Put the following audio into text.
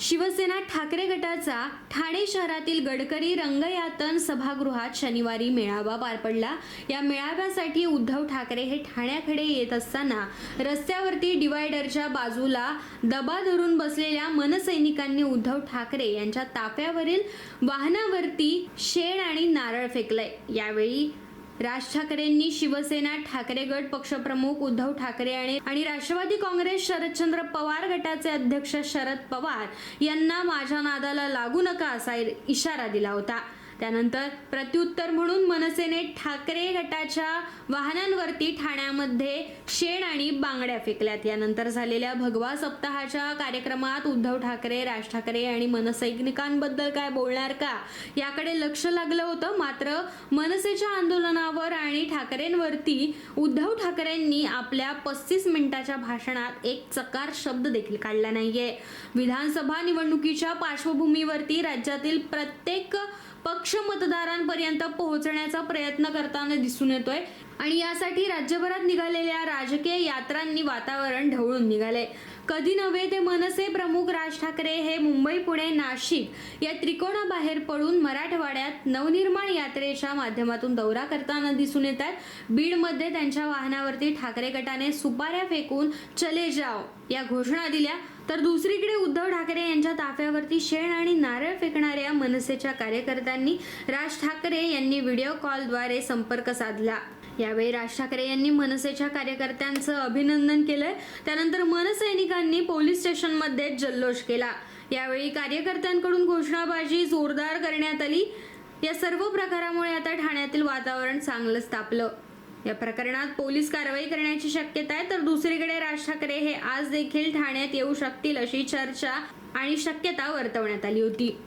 शिवसेना ठाकरे गटाचा ठाणे शहरातील गडकरी रंगयातन सभागृहात शनिवारी मेळावा पार पडला. या मेळाव्यासाठी उद्धव ठाकरे हे ठाण्याकडे येत असताना रस्त्यावरती डिवायडरच्या बाजूला दबा धरून बसलेल्या मनसैनिकांनी उद्धव ठाकरे यांच्या ताफ्यावरील वाहनावरती शेण आणि नारळ फेकलंय. यावेळी राज ठाकरेंनी शिवसेना ठाकरे गट पक्षप्रमुख उद्धव ठाकरे आणि आणि राष्ट्रवादी काँग्रेस शरदचंद्र पवार गटाचे अध्यक्ष शरद पवार यांना माझ्या नादाला लागू नका असा इशारा दिला होता. त्यानंतर प्रत्युत्तर म्हणून मनसेने ठाकरे गटाच्या वाहनांवरती ठाण्यामध्ये शेण आणि बांगड्या फेकल्यात. यानंतर झालेल्या भगवा सप्ताहाच्या कार्यक्रमात उद्धव ठाकरे राज ठाकरे आणि मनसैनिकांबद्दल काय बोलणार का? याकडे लक्ष लागलं होतं मात्र मनसेच्या आंदोलनावर आणि ठाकरेंवरती उद्धव ठाकरेंनी आपल्या पस्तीस मिनिटाच्या भाषणात एक चकार शब्द देखील काढला नाहीये. विधानसभा निवडणुकीच्या पार्श्वभूमीवरती राज्यातील प्रत्येक पक्ष मतदारांपर्यंत पोहोचण्याचा प्रयत्न करताना दिसून येतोय. आणि यासाठी राज्यभरात निघालेल्या राजकीय यात्रांनी वातावरण ढवळून निघाले कधी नव्हे ते मनसे प्रमुख राज ठाकरे हे मुंबई पुणे नाशिक या त्रिकोणाबाहेर पडून मराठवाड्यात नवनिर्माण यात्रेच्या माध्यमातून दौरा करताना दिसून येतात बीडमध्ये त्यांच्या वाहनावरती ठाकरे गटाने सुपाऱ्या फेकून चले जाव या घोषणा दिल्या. तर दुसरीकडे उद्धव ठाकरे यांच्या ताफ्यावरती शेण आणि नारळ फेकणाऱ्या मनसेच्या कार्यकर्त्यांनी राज ठाकरे यांनी व्हिडिओ कॉलद्वारे संपर्क साधला. यावेळी राज ठाकरे यांनी मनसेच्या कार्यकर्त्यांचं अभिनंदन केलंय. त्यानंतर मनसैनिकांनी पोलीस स्टेशनमध्ये जल्लोष केला. यावेळी कार्यकर्त्यांकडून घोषणाबाजी जोरदार करण्यात आली. या सर्व प्रकारामुळे आता ठाण्यातील वातावरण चांगलंच तापलं. या प्रकरणात पोलीस कारवाई करण्याची शक्यता आहे तर दुसरीकडे राज ठाकरे हे आज देखील ठाण्यात येऊ शकतील अशी चर्चा आणि शक्यता वर्तवण्यात आली होती.